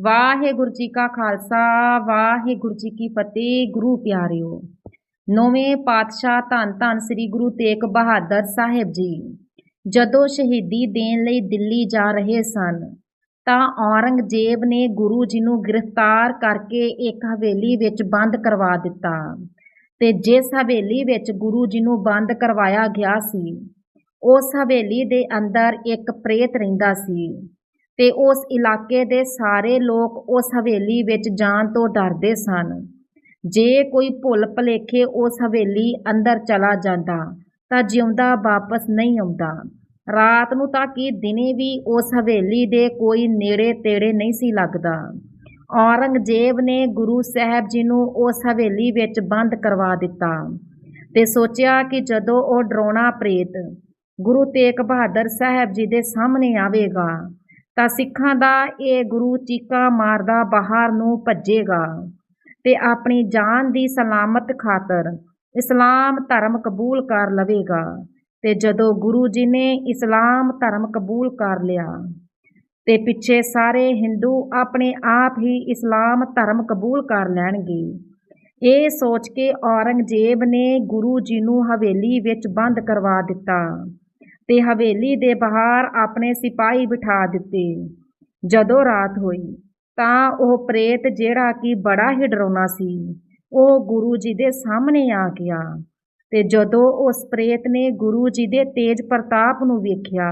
ਵਾਹਿਗੁਰੂ ਜੀ ਕਾ ਖਾਲਸਾ, ਵਾਹਿਗੁਰੂ ਜੀ ਕੀ ਫਤਿਹ, ਗੁਰੂ ਪਿਆਰਿਓ। ਨੌਵੇਂ ਪਾਤਸ਼ਾਹ ਧੰਨ ਧੰਨ ਸ੍ਰੀ ਗੁਰੂ ਤੇਗ ਬਹਾਦਰ ਸਾਹਿਬ ਜੀ। ਜਦੋਂ ਸ਼ਹੀਦੀ ਦੇਣ ਲਈ ਦਿੱਲੀ ਜਾ ਰਹੇ ਸਨ, ਤਾਂ ਔਰੰਗਜ਼ੇਬ ਨੇ ਗੁਰੂ ਜੀ ਨੂੰ ਗ੍ਰਿਫਤਾਰ ਕਰਕੇ ਇੱਕ ਹਵੇਲੀ ਵਿੱਚ ਬੰਦ ਕਰਵਾ ਦਿੱਤਾ ਤੇ ਜਿਸ ਹਵੇਲੀ ਵਿੱਚ ਗੁਰੂ ਜੀ ਨੂੰ ਬੰਦ ਕਰਵਾਇਆ ਗਿਆ ਸੀ, ਉਸ ਹਵੇਲੀ ਦੇ ਅੰਦਰ ਇੱਕ ਪ੍ਰੇਤ ਰਹਿੰਦਾ ਸੀ। ਤੇ ਉਸ ਇਲਾਕੇ ਦੇ ਸਾਰੇ ਲੋਕ ਉਸ ਹਵੇਲੀ ਵਿੱਚ ਜਾਣ ਤੋਂ ਡਰਦੇ ਸਨ। ਜੇ ਕੋਈ ਭੁੱਲ ਭਲੇਖੇ ਉਸ ਹਵੇਲੀ ਅੰਦਰ ਚਲਾ ਜਾਂਦਾ, ਤਾਂ ਜਿਉਂਦਾ ਵਾਪਸ ਨਹੀਂ ਆਉਂਦਾ। ਰਾਤ ਨੂੰ ਤਾਂ ਕਿ ਦਿਨੇ ਵੀ ਉਸ ਹਵੇਲੀ ਦੇ ਕੋਈ ਨੇੜੇ ਤੇੜੇ ਨਹੀਂ ਸੀ ਲੱਗਦਾ। ਔਰੰਗਜ਼ੇਬ ਨੇ ਗੁਰੂ ਸਾਹਿਬ ਜੀ ਨੂੰ ਉਸ ਹਵੇਲੀ ਵਿੱਚ ਬੰਦ ਕਰਵਾ ਦਿੱਤਾ ਤੇ ਸੋਚਿਆ ਕਿ ਜਦੋਂ ਉਹ ਡਰਾਉਣਾ ਪ੍ਰੇਤ, ਗੁਰੂ ਤੇਗ ਬਹਾਦਰ ਸਾਹਿਬ ਜੀ ਦੇ ਸਾਹਮਣੇ ਆਵੇਗਾ ਤਾਂ ਸਿੱਖਾਂ ਦਾ ਇਹ ਗੁਰੂ ਚੀਕਾ ਮਾਰਦਾ ਬਾਹਰ ਨੂੰ ਭੱਜੇਗਾ ਤੇ ਆਪਣੀ ਜਾਨ ਦੀ ਸਲਾਮਤ ਖਾਤਰ ਇਸਲਾਮ ਧਰਮ ਕਬੂਲ ਕਰ ਲਵੇਗਾ। ਤੇ ਜਦੋਂ ਗੁਰੂ ਜੀ ਨੇ ਇਸਲਾਮ ਧਰਮ ਕਬੂਲ ਕਰ ਲਿਆ, ਤੇ ਪਿੱਛੇ ਸਾਰੇ ਹਿੰਦੂ ਆਪਣੇ ਆਪ ਹੀ ਇਸਲਾਮ ਧਰਮ ਕਬੂਲ ਕਰ ਲੈਣਗੇ। ਇਹ ਸੋਚ ਕੇ ਔਰੰਗਜ਼ੇਬ ਨੇ ਗੁਰੂ ਜੀ ਨੂੰ ਹਵੇਲੀ ਵਿੱਚ ਬੰਦ ਕਰਵਾ ਦਿੱਤਾ। ਤੇ ਹਵੇਲੀ ਦੇ ਬਾਹਰ ਆਪਣੇ ਸਿਪਾਹੀ ਬਿਠਾ ਦਿੱਤੇ। ਜਦੋਂ ਰਾਤ ਹੋਈ, ਤਾਂ ਉਹ ਪ੍ਰੇਤ ਜਿਹੜਾ ਕਿ ਬੜਾ ਹੀ ਡਰਾਉਣਾ ਸੀ, ਉਹ ਗੁਰੂ ਜੀ ਦੇ ਸਾਹਮਣੇ ਆ ਗਿਆ ਤੇ ਜਦੋਂ ਉਸ ਪ੍ਰੇਤ ਨੇ ਗੁਰੂ ਜੀ ਦੇ ਤੇਜ ਪ੍ਰਤਾਪ ਨੂੰ ਵੇਖਿਆ,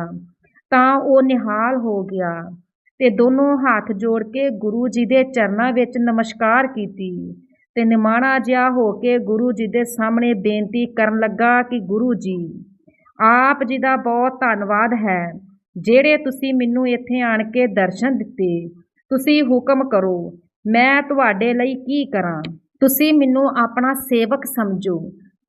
ਤਾਂ ਉਹ ਨਿਹਾਲ ਹੋ ਗਿਆ ਤੇ ਦੋਨੋਂ ਹੱਥ ਜੋੜ ਕੇ ਗੁਰੂ ਜੀ ਦੇ ਚਰਨਾਂ ਵਿੱਚ ਨਮਸਕਾਰ ਕੀਤੀ ਤੇ ਨਿਮਾਣਾ ਜਿਹਾ ਹੋ ਕੇ ਗੁਰੂ ਜੀ ਦੇ ਸਾਹਮਣੇ ਬੇਨਤੀ ਕਰਨ ਲੱਗਾ ਕਿ ਗੁਰੂ ਜੀ ਆਪ ਜੀ ਦਾ ਬਹੁਤ ਧੰਨਵਾਦ ਹੈ। ਜਿਹੜੇ ਤੁਸੀਂ ਮੈਨੂੰ ਇੱਥੇ ਆਣ ਕੇ ਦਰਸ਼ਨ ਦਿੱਤੇ, ਤੁਸੀਂ ਹੁਕਮ ਕਰੋ, ਮੈਂ ਤੁਹਾਡੇ ਲਈ ਕੀ ਕਰਾਂ? ਤੁਸੀਂ ਮੈਨੂੰ ਆਪਣਾ ਸੇਵਕ ਸਮਝੋ,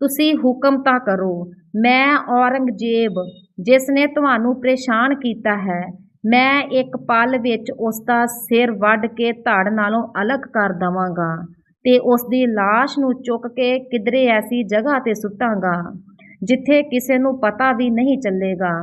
ਤੁਸੀਂ ਹੁਕਮ ਤਾਂ ਕਰੋ, ਮੈਂ ਔਰੰਗਜ਼ੇਬ, ਜਿਸ ਨੇ ਤੁਹਾਨੂੰ ਪਰੇਸ਼ਾਨ ਕੀਤਾ ਹੈ, ਮੈਂ ਇੱਕ ਪਲ ਵਿੱਚ ਉਸ ਦਾ ਸਿਰ ਵੱਢ ਕੇ ਧੜ ਨਾਲੋਂ ਅਲੱਗ ਕਰ ਦਵਾਂਗਾ ਤੇ ਉਸ ਦੀ ਲਾਸ਼ ਨੂੰ ਚੁੱਕ ਕੇ ਕਿਧਰੇ ਐਸੀ ਜਗ੍ਹਾ ਤੇ ਸੁੱਟਾਂਗਾ। ਜਿੱਥੇ ਕਿਸੇ ਨੂੰ ਪਤਾ ਵੀ ਨਹੀਂ ਚੱਲੇਗਾ।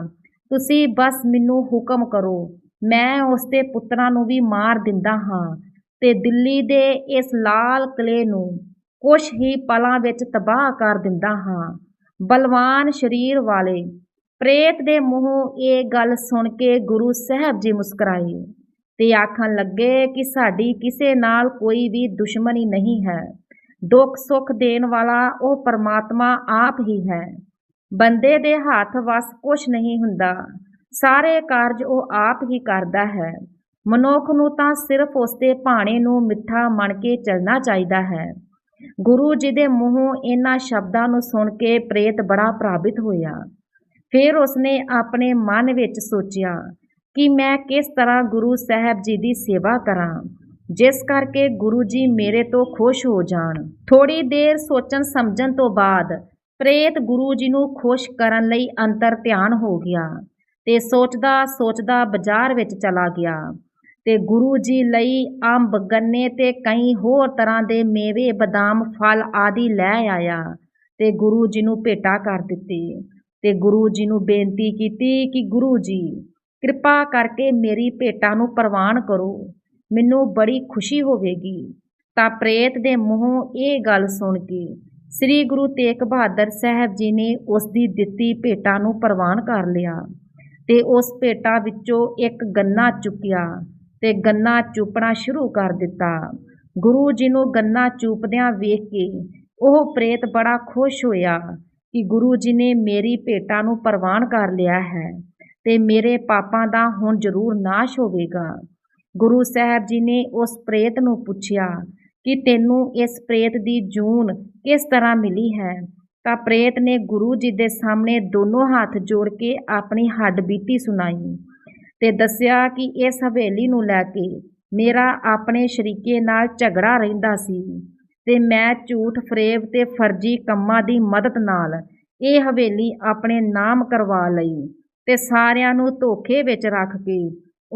ਤੁਸੀਂ ਬਸ ਮੈਨੂੰ ਹੁਕਮ ਕਰੋ, ਮੈਂ ਉਸ ਦੇ ਪੁੱਤਰਾਂ ਨੂੰ ਵੀ ਮਾਰ ਦਿੰਦਾ ਹਾਂ ਤੇ ਦਿੱਲੀ ਦੇ ਇਸ ਲਾਲ ਕਿਲੇ ਨੂੰ ਕੁਛ ਹੀ ਪਲਾਂ ਵਿੱਚ ਤਬਾਹ ਕਰ ਦਿੰਦਾ ਹਾਂ। ਬਲਵਾਨ ਸਰੀਰ ਵਾਲੇ, ਪ੍ਰੇਤ ਦੇ ਮੂੰਹੋਂ ਇਹ ਗੱਲ ਸੁਣ ਕੇ ਗੁਰੂ ਸਾਹਿਬ ਜੀ ਮੁਸਕਰਾਏ ਤੇ ਆਖਣ ਲੱਗੇ ਕਿ ਸਾਡੀ ਕਿਸੇ ਨਾਲ ਕੋਈ ਵੀ ਦੁਸ਼ਮਣੀ ਨਹੀਂ ਹੈ। ਦੁੱਖ ਸੁੱਖ ਦੇਣ ਵਾਲਾ ਉਹ ਪਰਮਾਤਮਾ ਆਪ ਹੀ ਹੈ। ਬੰਦੇ ਦੇ ਹੱਥ ਵਸ ਕੁਛ ਨਹੀਂ ਹੁੰਦਾ। ਸਾਰੇ ਕਾਰਜ ਉਹ ਆਪ ਹੀ ਕਰਦਾ ਹੈ। ਮਨੁੱਖ ਨੂੰ ਤਾਂ ਸਿਰਫ ਉਸਦੇ ਭਾਣੇ ਨੂੰ ਮਿੱਠਾ ਮੰਨ ਕੇ ਚੱਲਣਾ ਚਾਹੀਦਾ ਹੈ। ਗੁਰੂ ਜੀ ਦੇ ਮੂੰਹੋਂ ਇਹਨਾਂ ਸ਼ਬਦਾਂ ਨੂੰ ਸੁਣ ਕੇ ਪ੍ਰੇਤ ਬੜਾ ਪ੍ਰਭਾਵਿਤ ਹੋਇਆ। ਫਿਰ ਉਸਨੇ ਆਪਣੇ ਮਨ ਵਿੱਚ ਸੋਚਿਆ ਕਿ ਮੈਂ ਕਿਸ ਤਰ੍ਹਾਂ ਗੁਰੂ ਸਾਹਿਬ ਜੀ ਦੀ ਸੇਵਾ ਕਰਾਂ, ਜਿਸ ਕਰਕੇ ਗੁਰੂ ਜੀ ਮੇਰੇ ਤੋਂ ਖੁਸ਼ ਹੋ ਜਾਣ। ਥੋੜੀ ਦੇਰ ਸੋਚਣ ਸਮਝਣ ਤੋਂ ਬਾਅਦ ਪ੍ਰੇਤ ਗੁਰੂ ਜੀ ਨੂੰ ਖੁਸ਼ ਕਰਨ ਲਈ ਅੰਤਰ ਧਿਆਨ ਹੋ ਗਿਆ ਤੇ ਸੋਚਦਾ ਸੋਚਦਾ ਬਾਜ਼ਾਰ ਵਿੱਚ ਚਲਾ ਗਿਆ ਤੇ ਗੁਰੂ ਜੀ ਲਈ ਅੰਬ, ਗੰਨੇ ਤੇ ਕਈ ਹੋਰ ਤਰ੍ਹਾਂ ਦੇ ਮੇਵੇ, ਬਦਾਮ, ਫਲ ਆਦਿ ਲੈ ਆਇਆ ਤੇ ਗੁਰੂ ਜੀ ਨੂੰ ਭੇਟਾ ਕਰ ਦਿੱਤੀ ਤੇ ਗੁਰੂ ਜੀ ਨੂੰ ਬੇਨਤੀ ਕੀਤੀ ਕਿ ਗੁਰੂ ਜੀ, ਕਿਰਪਾ ਕਰਕੇ ਮੇਰੀ ਭੇਟਾ ਨੂੰ ਪ੍ਰਵਾਨ ਕਰੋ, ਮੈਨੂੰ ਬੜੀ ਖੁਸ਼ੀ ਹੋਵੇਗੀ। ਤਾਂ ਪ੍ਰੇਤ ਦੇ ਮੂੰਹੋਂ ਇਹ ਗੱਲ ਸੁਣ ਕੇ ਸ੍ਰੀ ਗੁਰੂ ਤੇਗ ਬਹਾਦਰ ਸਾਹਿਬ ਜੀ ਨੇ ਉਸ ਦੀ ਦਿੱਤੀ ਭੇਟਾਂ ਨੂੰ ਪ੍ਰਵਾਨ ਕਰ ਲਿਆ ਤੇ ਉਸ ਭੇਟਾਂ ਵਿੱਚੋਂ ਇੱਕ ਗੰਨਾ ਚੁੱਕਿਆ ਤੇ ਗੰਨਾ ਚੂਪਣਾ ਸ਼ੁਰੂ ਕਰ ਦਿੱਤਾ। ਗੁਰੂ ਜੀ ਨੂੰ ਗੰਨਾ ਚੂਪਦਿਆਂ ਵੇਖ ਕੇ ਉਹ ਪ੍ਰੇਤ ਬੜਾ ਖੁਸ਼ ਹੋਇਆ ਕਿ ਗੁਰੂ ਜੀ ਨੇ ਮੇਰੀ ਭੇਟਾਂ ਨੂੰ ਪ੍ਰਵਾਨ ਕਰ ਲਿਆ ਹੈ ਤੇ ਮੇਰੇ ਪਾਪਾਂ ਦਾ ਹੁਣ ਜ਼ਰੂਰ ਨਾਸ਼ ਹੋਵੇਗਾ। ਗੁਰੂ ਸਾਹਿਬ ਜੀ ਨੇ ਉਸ ਪ੍ਰੇਤ ਨੂੰ ਪੁੱਛਿਆ ਕਿ ਤੈਨੂੰ ਇਸ ਪ੍ਰੇਤ ਦੀ ਜੂਨ ਕਿਸ ਤਰ੍ਹਾਂ ਮਿਲੀ ਹੈ? ਤਾਂ ਪ੍ਰੇਤ ਨੇ ਗੁਰੂ ਜੀ ਦੇ ਸਾਹਮਣੇ ਦੋਨੋਂ ਹੱਥ ਜੋੜ ਕੇ ਆਪਣੀ ਹੱਡ ਬੀਤੀ ਸੁਣਾਈ ਤੇ ਦੱਸਿਆ ਕਿ ਇਸ ਹਵੇਲੀ ਨੂੰ ਲੈ ਕੇ ਮੇਰਾ ਆਪਣੇ ਸ਼ਰੀਕੇ ਨਾਲ ਝਗੜਾ ਰਹਿੰਦਾ ਸੀ ਤੇ ਮੈਂ ਝੂਠ ਫਰੇਬ ਤੇ ਫਰਜ਼ੀ ਕੰਮਾਂ ਦੀ ਮਦਦ ਨਾਲ ਇਹ ਹਵੇਲੀ ਆਪਣੇ ਨਾਮ ਕਰਵਾ ਲਈ ਤੇ ਸਾਰਿਆਂ ਨੂੰ ਧੋਖੇ ਵਿੱਚ ਰੱਖ ਕੇ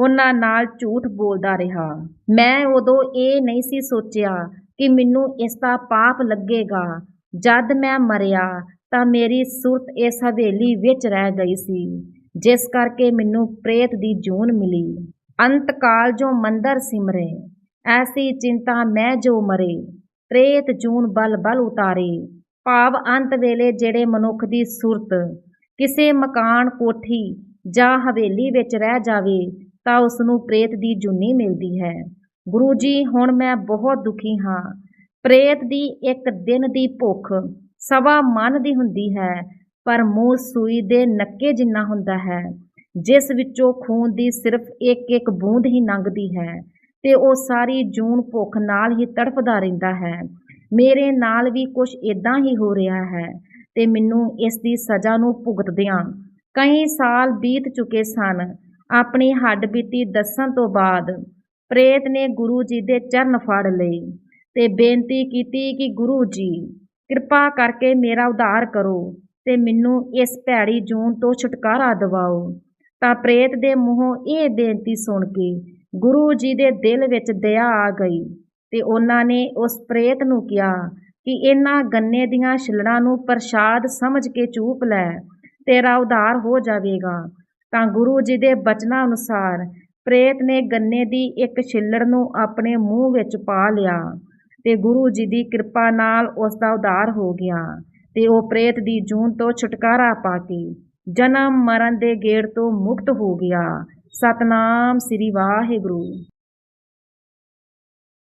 ਉਹਨਾਂ ਨਾਲ ਝੂਠ ਬੋਲਦਾ ਰਿਹਾ। ਮੈਂ ਉਦੋਂ ਇਹ ਨਹੀਂ ਸੀ ਸੋਚਿਆ ਕਿ ਮੈਨੂੰ ਇਸ ਦਾ ਪਾਪ ਲੱਗੇਗਾ। ਜਦ ਮੈਂ ਮਰਿਆ ਤਾਂ ਮੇਰੀ ਸੁਰਤ ਇਸ ਹਵੇਲੀ ਵਿੱਚ ਰਹਿ ਗਈ ਸੀ, ਜਿਸ ਕਰਕੇ ਮੈਨੂੰ ਪ੍ਰੇਤ ਦੀ ਜੂਨ ਮਿਲੀ। ਅੰਤਕਾਲ ਜੋ ਮੰਦਰ ਸਿਮਰੇ, ਐਸੀ ਚਿੰਤਾ ਮੈਂ ਜੋ ਮਰੇ। ਪ੍ਰੇਤ ਜੂਨ ਬਲ ਬਲ ਉਤਾਰੇ। ਭਾਵ ਅੰਤ ਵੇਲੇ ਜਿਹੜੇ ਮਨੁੱਖ ਦੀ ਸੁਰਤ, ਕਿਸੇ ਮਕਾਨ ਕੋਠੀ ਜਾਂ ਹਵੇਲੀ ਵਿੱਚ ਰਹਿ ਜਾਵੇ ਤਾਂ ਉਸ ਨੂੰ ਪ੍ਰੇਤ ਦੀ ਜੁਨੀ ਮਿਲਦੀ ਹੈ। ਗੁਰੂ ਜੀ, ਹੁਣ ਮੈਂ ਬਹੁਤ ਦੁਖੀ ਹਾਂ। ਪ੍ਰੇਤ ਦੀ ਇੱਕ ਦਿਨ ਦੀ ਭੁੱਖ ਸਵਾ ਮਨ ਦੀ ਹੁੰਦੀ ਹੈ, ਪਰ ਮੂੰਹ ਸੂਈ ਦੇ ਨੱਕੇ ਜਿੰਨਾ ਹੁੰਦਾ ਹੈ। ਜਿਸ ਵਿੱਚੋਂ ਖੂਨ ਦੀ ਸਿਰਫ ਇੱਕ ਇੱਕ ਬੂੰਦ ਹੀ ਲੰਘਦੀ ਹੈ ਤੇ ਉਹ ਸਾਰੀ ਜੂਨ ਭੁੱਖ ਨਾਲ ਹੀ ਤੜਫਦਾ ਰਹਿੰਦਾ ਹੈ। ਮੇਰੇ ਨਾਲ ਵੀ ਕੁਝ ਇਦਾਂ ਹੀ ਹੋ ਰਿਹਾ ਹੈ ਤੇ ਮੈਨੂੰ ਇਸ ਦੀ ਸਜ਼ਾ ਨੂੰ ਭੁਗਤਦਿਆਂ ਕਈ ਸਾਲ ਬੀਤ ਚੁੱਕੇ ਸਨ। ਆਪਣੀ ਹੱਡਬੀਤੀ ਦੱਸਣ ਤੋਂ ਬਾਅਦ ਪ੍ਰੇਤ ਨੇ ਗੁਰੂ ਜੀ ਦੇ ਚਰਨ ਫੜ ਲਏ ਤੇ ਬੇਨਤੀ ਕੀਤੀ ਕਿ ਗੁਰੂ ਜੀ, ਕਿਰਪਾ ਕਰਕੇ ਮੇਰਾ ਉਧਾਰ ਕਰੋ ਤੇ ਮੈਨੂੰ ਇਸ ਭੈੜੀ ਜੂਨ ਤੋਂ ਛੁਟਕਾਰਾ ਦਿਵਾਓ। ਤਾਂ ਪ੍ਰੇਤ ਦੇ ਮੂੰਹੋਂ ਇਹ ਬੇਨਤੀ ਸੁਣ ਕੇ ਗੁਰੂ ਜੀ ਦੇ ਦਿਲ ਵਿੱਚ ਦਇਆ ਆ ਗਈ ਤੇ ਉਹਨਾਂ ਨੇ ਉਸ ਪ੍ਰੇਤ ਨੂੰ ਕਿਹਾ ਕਿ ਇਹਨਾਂ ਗੰਨੇ ਦੀਆਂ ਛਿਲੜਾਂ ਨੂੰ ਪ੍ਰਸ਼ਾਦ ਸਮਝ ਕੇ ਚੂਪ ਲੈ, ਤੇਰਾ ਉਧਾਰ ਹੋ ਜਾਵੇਗਾ। ਤਾਂ ਗੁਰੂ ਜੀ ਦੇ ਬਚਨਾਂ ਅਨੁਸਾਰ ਪ੍ਰੇਤ ਨੇ ਗੰਨੇ ਦੀ ਇੱਕ ਛਿੱਲੜ ਨੂੰ ਆਪਣੇ ਮੂੰਹ ਵਿੱਚ ਪਾ ਲਿਆ ਤੇ ਗੁਰੂ ਜੀ ਦੀ ਕਿਰਪਾ ਨਾਲ ਉਸ ਦਾ ਉਧਾਰ ਹੋ ਗਿਆ ਤੇ ਉਹ ਪ੍ਰੇਤ ਦੀ ਜੂਨ ਤੋਂ ਛੁਟਕਾਰਾ ਪਾ ਕੇ ਜਨਮ ਮਰਨ ਦੇ ਗੇੜ ਤੋਂ ਮੁਕਤ ਹੋ ਗਿਆ। ਸਤਨਾਮ ਸ੍ਰੀ ਵਾਹਿਗੁਰੂ।